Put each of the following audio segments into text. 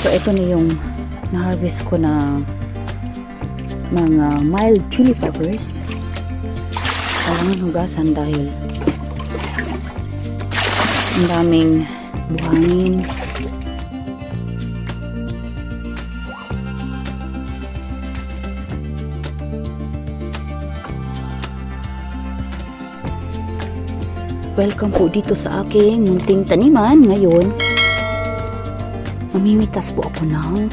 So, ito na yung na-harvest ko na mga mild chili peppers. Kailangan hugasan dahil ang daming buhangin. Welcome po dito sa aking munting taniman ngayon. Mamimitas po ako ng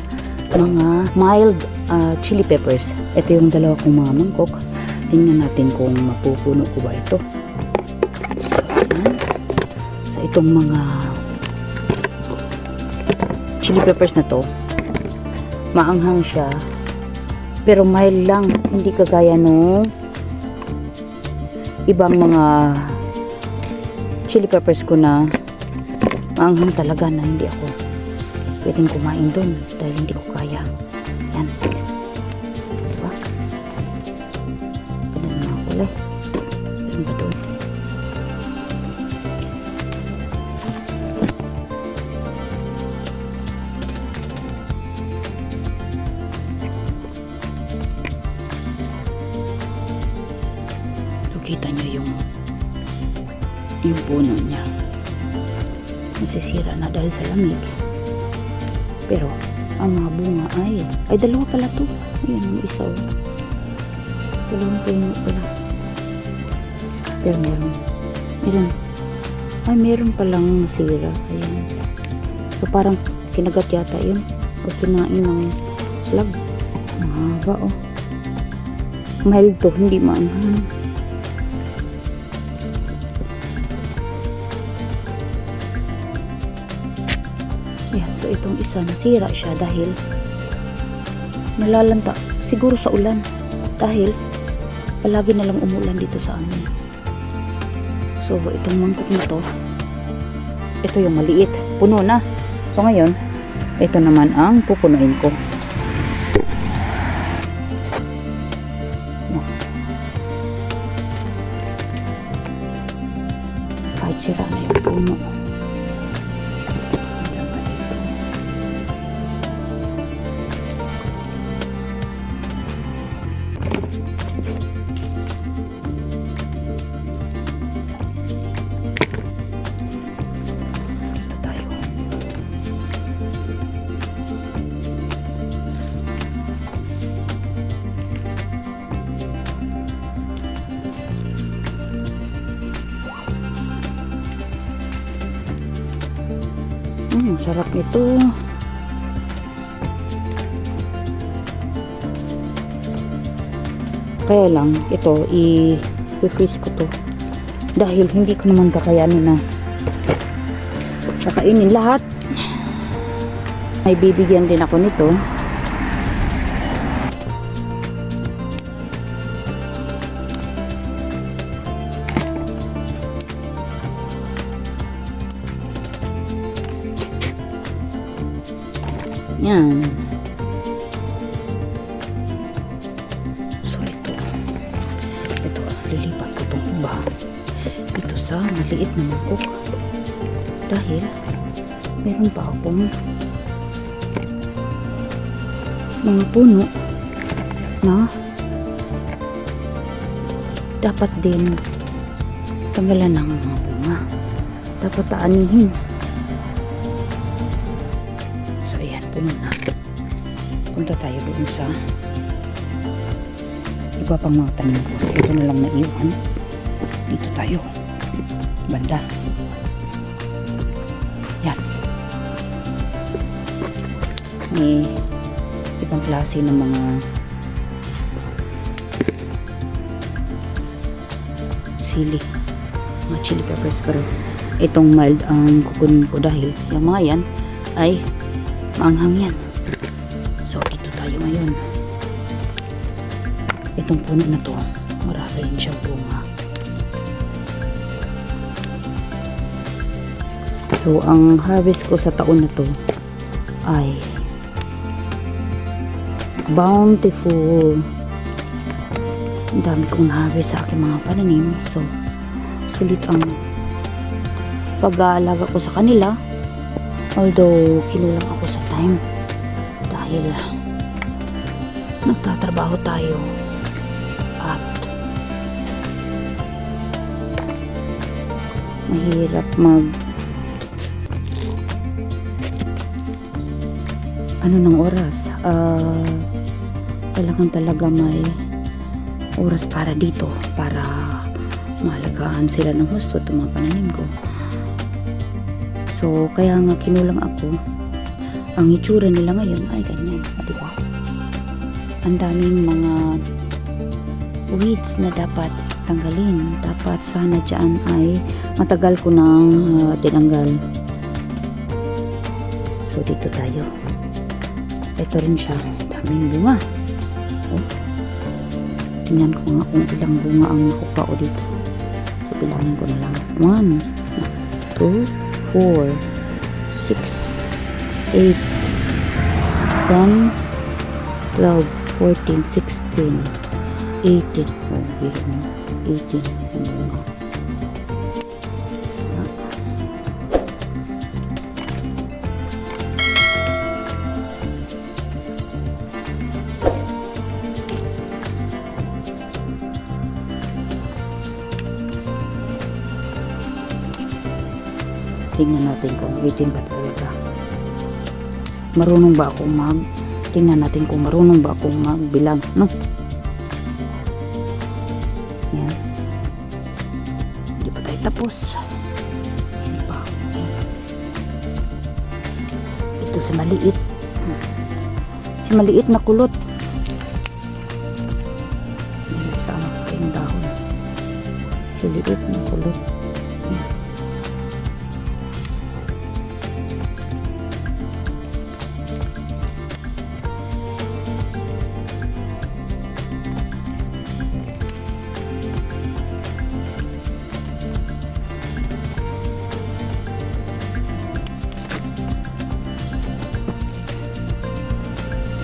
mga mild ah, chili peppers. Ito yung dalawa kong mga mangkok. Tingnan natin kung mapupuno ko ba ito. So, ayan. So, itong mga chili peppers na to, maanghang siya. Pero mild lang, hindi kagaya nung ibang mga chili peppers ko na maanghang talaga na hindi ako pwedeng kumain doon dahil hindi ko kaya. Yan. Diba? Ganun na ako ulit. Ganun ba doon? So, kita yung yung puno niya. Nasisira na dahil sa lamig. Pero, ang mga bunga ay, ay dalawa pala to. Ayan, yung isa. oh. Dalawang puno pala. Pero meron, meron, ay meron palang nasira. Ayan. So, parang kinagat yata yun. O kinain ng slag. Ang haba, oh. Mild to, hindi maanghang. Itong isa nasira siya dahil nalalanta siguro sa ulan dahil palagi na lang umulan dito sa amin. So itong mangkok na to, ito yung maliit, puno na. So ngayon, ito naman ang pupunuin ko. Mm, sarap nito. Kaya lang, ito, i-freeze ko to. Dahil hindi ko naman kakayanin na kakainin lahat. May bibigyan din ako nito. Yan. So ito. Ito, lilipat ko itong iba. Ito sa maliit na mangkok. Dahil, meron pa akong mga puno na dapat din tanggalan ng mga bunga. Dapat taanihin. Punta tayo doon sa iba pang mga tanim ko. Ito na lang naiwan. Dito tayo. Banda. Yan. May ibang klase ng mga sili. Mga chili peppers. Pero itong mild ang kukunin ko dahil yung mga yan ay maanghang yan. Ngayon. Itong puno na to, marami rin siyang bunga. So, ang harvest ko sa taon na to ay bountiful. Ang dami kong na-harvest sa aking mga pananim. So, sulit ang pag-aalaga ko sa kanila. Although, kinulang ako sa time. dahil nagtatrabaho tayo. At mahirap mag ano ng oras? Ah kailangan talaga may oras para dito para maalagaan sila ng husto itong mga pananim ko so kaya nga kinulang ako. Ang itsura nila ngayon ay ganyan. Di ba ang daming mga weeds na dapat tanggalin. Dapat sana dyan ay matagal ko nang ah, tinanggal. So dito tayo. Ito rin siya. Daming bunga. Oh. tingnan ko nga kung ilang bunga ang nakupa dito. So bilangin ko na lang. 1 2 4 6 8 10 12 14 16 18 oh yun na 18 ang bunga tingnan natin kung 18 ba talaga. Marunong ba akong mag tingnan natin kung marunong ba akong magbilang no? Yan hindi pa tayo tapos. Hindi pa. Ayan. ito si maliit. Si maliit na kulot. Ayan, kasama ko yung dahon. Si liit na kulot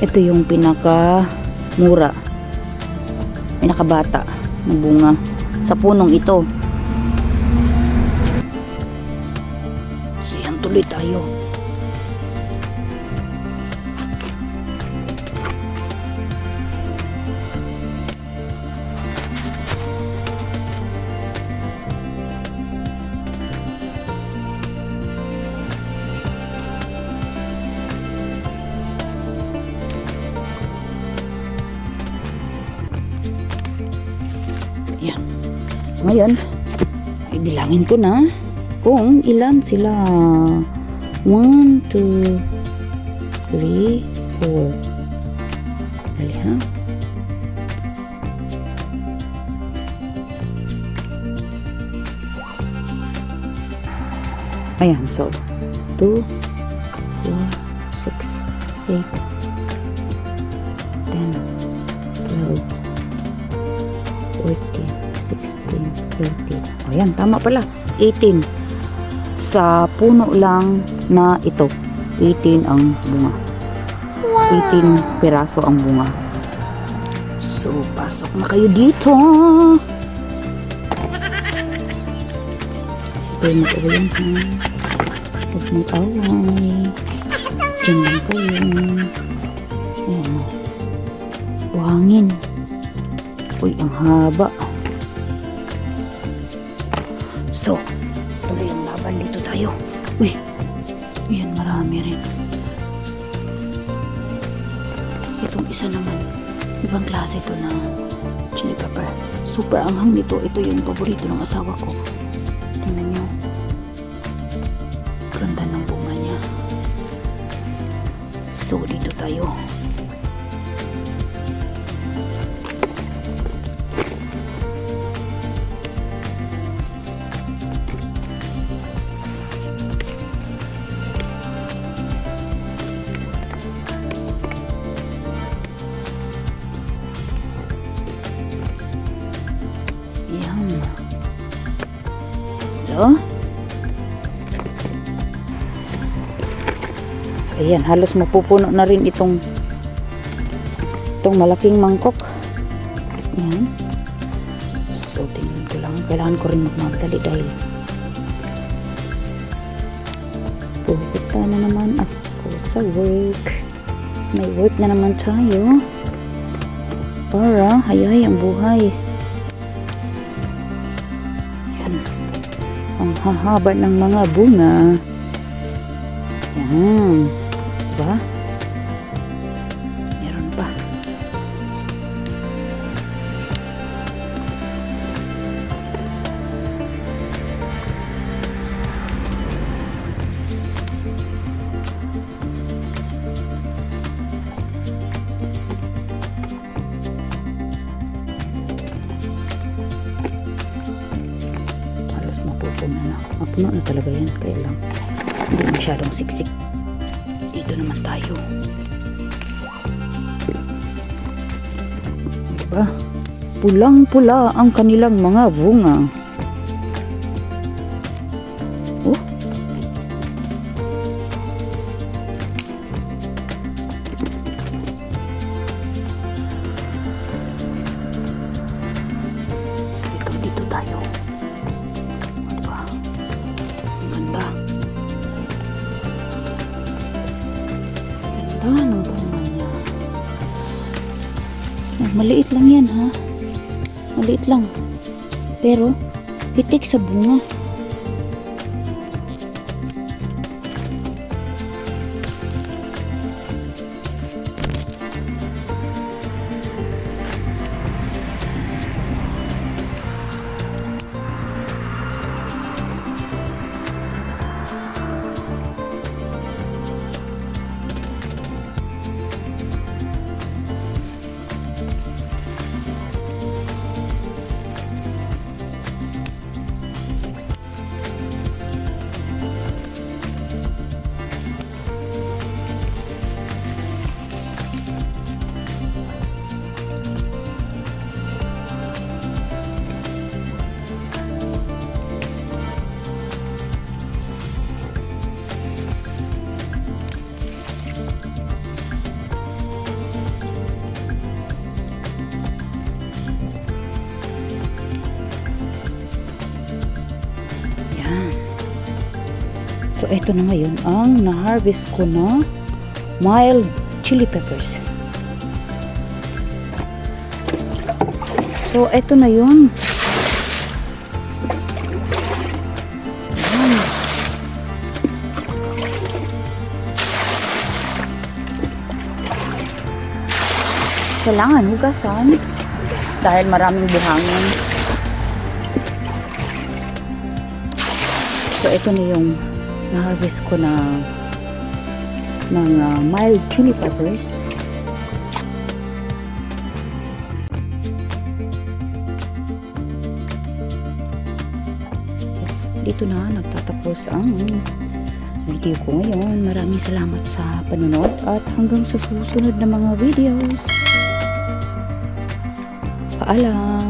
Ito yung pinaka mura. Pinakabata ng bunga sa punong ito. So yan tuloy tayo. Ngayon, ay bilangin ko na kung ilan sila. 1, 2, 3, 4. Dali ha. Ayan, so 2, 4, 6, 8, 18. O yan, tama pala. 18. Sa puno lang na ito. 18 ang bunga. 18 piraso ang bunga. So, pasok na kayo dito. Kayo yan, ha? Huwag mong away. Diyan lang kayo. Ayan. Buhangin. Uy, ang haba. So, tuloy ang laban dito tayo. Uy, yan marami rin. Itong isa naman, ibang klase ito na chili pepper. Super anghang nito. Ito yung paborito ng asawa ko. Tingnan nyo. Ganda ng bunga niya. So, dito tayo. Ayan. Halos mapupuno na rin itong itong malaking mangkok. Ayan. So, tingnan ko lang. Kailangan ko rin magmadali dahil pupunta na naman ako sa work. May work na naman tayo. Para hayay ang buhay. Yan. Ang hahaba ng mga bunga. Yan. Diba? Meron pa. halos mapupuno na. Mapuno na talaga yan. Kaya lang, hindi masyadong siksik. Dito naman tayo. Diba? Pulang-pula ang kanilang mga bunga. Pero, hitik sa bunga. Ito na ngayon ang na-harvest ko na mild chili peppers. So, ito na yun. Kailangan hugasan dahil maraming buhangin. So, ito na yung na-harvest ko na ng ah, mild chili peppers. Dito na nagtatapos ang video ko ngayon. Maraming salamat sa panonood at hanggang sa susunod na mga videos. Paalam!